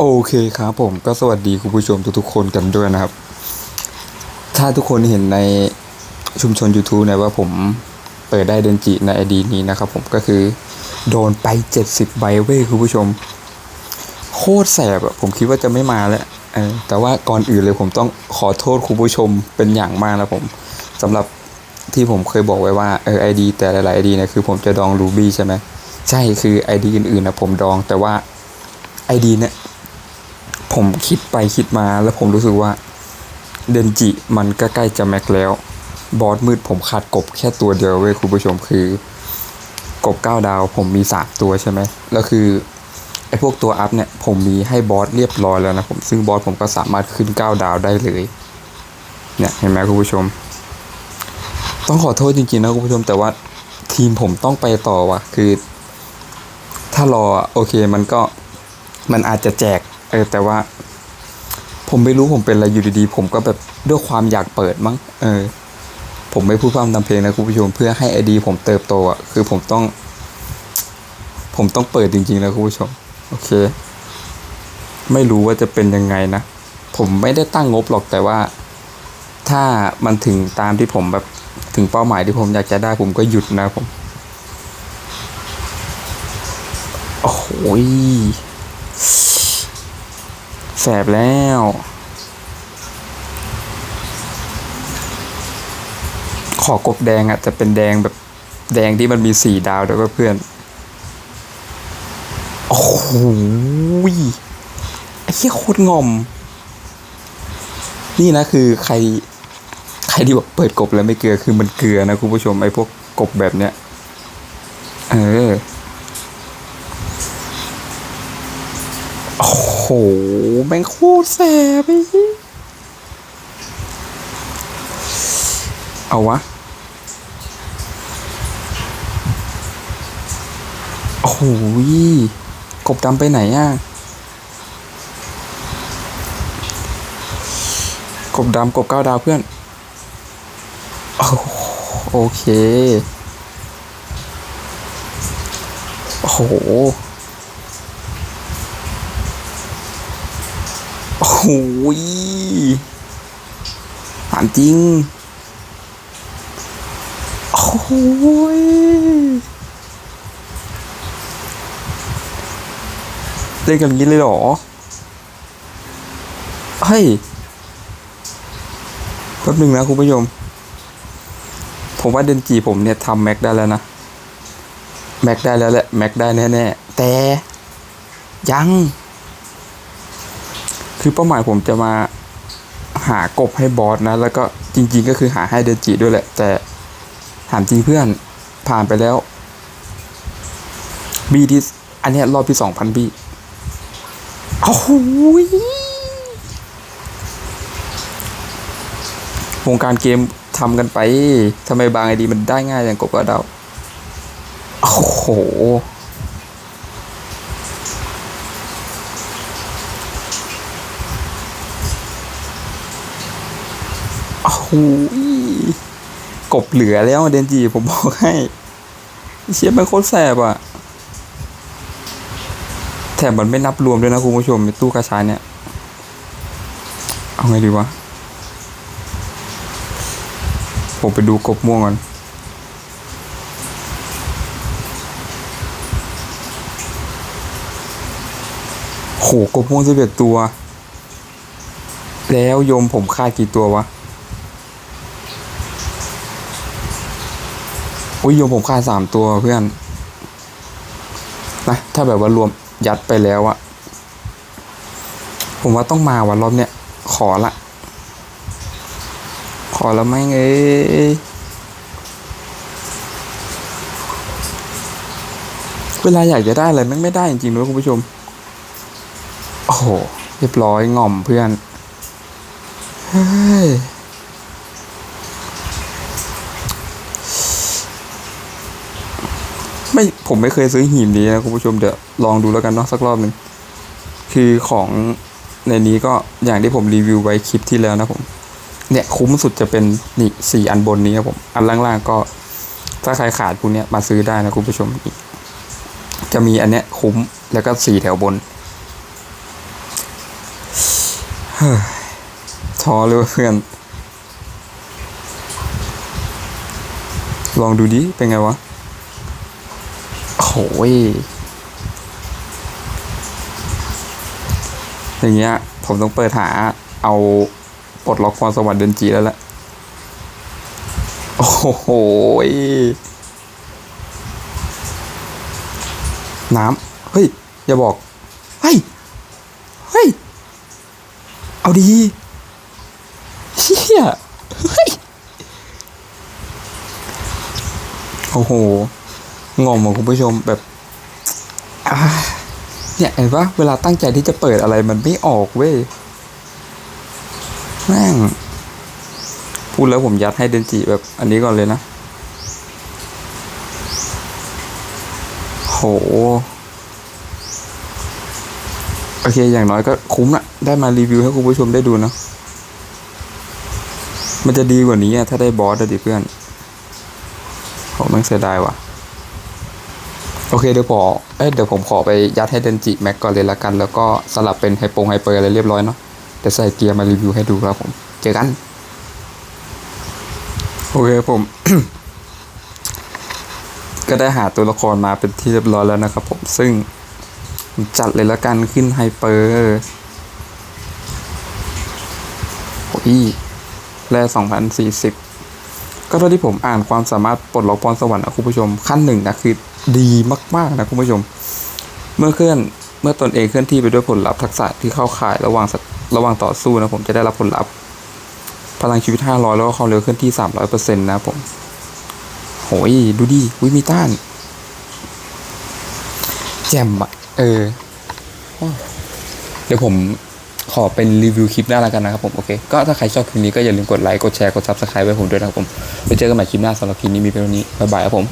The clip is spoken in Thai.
โอเคครับผมก็สวัสดีคุณผู้ชมทุกๆคนกันด้วยนะครับ ถ้าทุกคนเห็นในชุมชน YouTube เนี่ยว่าผมเปิดได้เดนจิในไอดีนี้นะครับผมก็คือโดนไป 70ใบเว้ยคุณผู้ชม โคตรแสบอะผมคิดว่าจะไม่มาแล้วแต่ว่าก่อนอื่นเลยผมต้องขอโทษคุณผู้ชมเป็นอย่างมากนะผมสำหรับที่ผมเคยบอกไว้ว่าเออไอดีแต่หลายๆไอดีเนี่ยคือผมจะดองรูบี้ใช่ไหมใช่คือไอดีอื่นๆนะผมดองแต่ว่าไอดีเนี่ย ผมคิดไปคิดมาแล้วผมรู้สึกว่า เดนจิมันก็ใกล้จะแม็กแล้ว บอสมืดผมขาดกบแค่ตัวเดียวเว้ยคุณผู้ชมคือกบเก้าดาวผมมีสามตัวใช่ไหมแล้วคือไอ้พวกตัวอัพเนี่ยผมมีให้บอสเรียบร้อยแล้วนะผมซึ่งบอสผมก็สามารถขึ้นเก้าดาวได้เลย เนี่ยเห็นไหมคุณผู้ชม ต้องขอโทษจริงๆนะคุณผู้ชม แต่ว่าทีมผมต้องไปต่อว่ะคือ ถ้ารอโอเคมันก็มันอาจจะแจก เออแต่ว่าผมไม่รู้ผมเป็นอะไรอยู่ดีๆ ผมก็แบบด้วยความอยากเปิดมั้ง เออ ผมไม่พูดพร่ำทำเพลงนะคุณผู้ชมเพื่อให้ไอดี ผมเติบโตอะคือผมต้อง ผมต้องเปิดจริงๆนะคุณผู้ชม โอเค ไม่รู้ว่าจะเป็นยังไงนะ ผมไม่ได้ตั้งงบหรอกแต่ว่า ถ้ามันถึงตามที่ผมแบบถึงเป้าหมายที่ผมอยากจะได้ผมก็หยุดนะผม โอ้ย สบแล้ว ขอกบแดงอะ่ะจะเป็นแดงแบบแดงที่มันมีสี่ดาวด้วยเพื่อน โอ้โหไอ้เหี้ยโคตรงอม นี่นะคือใคร ใครที่บอกเปิดกบแล้วไม่เกลือคือมันเกลือนะคุณผู้ชมไอ้พวกกบแบบเนี้ย เออ โอ้โหแม่งโคตรแสบไอ้เหี้ยเอาวะ โอ้โหยกบดำไปไหนอะ กบดำกบเก้าดาวเพื่อน โอโอเค โอ้โห โอ้โหยถามจริง โอ้ยเล่นกันนี้เลยเหรอ เฮ้ยแป๊บหนึงนะคุณผู้ชม ผมว่าเดนจีผมเนี่ยทำแม็กได้แล้วนะ แม็กได้แล้วแหละ แม็กได้แน่ ๆ แต่ยัง คือเป้าหมายผมจะมาหากบให้บอสนะ แล้วก็จริงๆก็คือหาให้เดนจิด้วยแหละ แต่ถามจริงเพื่อนผ่านไปแล้วบีที่อันนี้รอบที่สองพันบีโอ้โหวงการเกมทำกันไปทำไมบางไอดีมันได้ง่ายอย่างกบกระเดาโอ้โห โอ้โหกบเหลือแล้วเดนจีผมบอกให้ เชียมันโคตรแสบอะแถมมันไม่นับรวมด้วยนะคุณผู้ชมในตู้กระชายเนี่ย เอาไงดีวะ ผมไปดูกบม่วงก่อนโหกบม่วงสิบเอ็ดตัว แล้วยมผมฆ่ากี่ตัววะ อุ้ยโยมผมฆ่าสามตัวเพื่อนนะถ้าแบบว่ารวมยัดไปแล้วอะผมว่าต้องมาวันรอบเนี้ยขอละ ขอแล้วไม่งเอ้ยเวลาอยากจะได้อะไรแม่งไม่ได้จริงๆเลยคุณผู้ชม โอ้โห เรียบร้อยง่อมเพื่อน เฮ้ย ไม่ผมไม่เคยซื้อหีบนี้นะคุณผู้ชมเดี๋ยวลองดูแล้วกันเนาะสักรอบหนึ่งคือของในนี้ก็อย่างที่ผมรีวิวไว้คลิปที่แล้วนะผม เนี่ยคุ้มสุดจะเป็นนี่สี่อันบนนี้ครับผม อันล่างๆก็ถ้าใครขาดพวกเนี้ยมาซื้อได้นะคุณผู้ชม จะมีอันเนี้ยคุ้มแล้วก็สี่แถวบนเฮ้ยท้อเลยเพื่อน ลองดูดิเป็นไงวะ อยอย่างเงี้ย ผมต้องเปิดหาเอาปลดล็อกพรสวรรค์เดนจีแล้วแหละ โอ้โห น้ำ เฮ้ย อย่าบอก เฮ้ย เฮ้ย เอาดี เชี่ย เฮ้ย โอ้โห งงของคุณผู้ชมแบบเนี่ยเห็นปะเวลาตั้งใจที่จะเปิดอะไรมันไม่ออกเว้ยแม่งพูดแล้วผมยัดให้เดนจิแบบอันนี้ก่อนเลยนะ โห โอเค อย่างน้อยก็คุ้มละได้มารีวิวให้คุณผู้ชมได้ดูเนะ มันจะดีกว่านี้อะถ้าได้บอสอะดิเพื่อน ผมต้องเสียดายว่ะ โอเคเดี๋ยวพอเอ้ยเดี๋ยวผมขอไปยัดให้เดนจิแม็กก่อนเลยละกัน แล้วก็สลับเป็นไฮโปงไฮเปอร์อะไรเรียบร้อยเนาะเดี๋ยวใส่เกียร์มารีวิวให้ดูครับผมเจอกันโอเคผม ก็ได้หาตัวละครมาเป็นที่เรียบร้อยแล้วนะครับผมซึ่งจัดเลยละกันขึ้นไฮเปอร์โอ้ยแร่สองพันสี่สิบก็เท่าที่ผมอ่านความสามารถปลดล็อกพรสวรรค์นะคุณผู้ชมขั้นหนึ่งนะคือ ดีมากๆนะคุณผู้ชม เมื่อเคลื่อนเมื่อตนเองเคลื่อนที่ไปด้วยผลลัพธ์ทักษะที่เข้าข่ายระหว่างระหว่างต่อสู้นะผมจะได้รับผลลัพธ์พลังชีวิต 500 แล้วก็ความเร็วเคลื่อนที่ 300%นะครับผมโหยดูดิวิมีต้าน แจ่มอะเออ เดี๋ยวผมขอเป็นรีวิวคลิปหน้าแล้วกันนะครับผม โอเค ก็ถ้าใครชอบคลิปนี้ก็อย่าลืมกดไลค์ กดแชร์ กด subscribe ไว้ผมด้วยนะครับผม ไปเจอกันใหม่คลิปหน้าสำหรับคลิปนี้มีเพียงเท่านี้ บ๊ายบายครับผม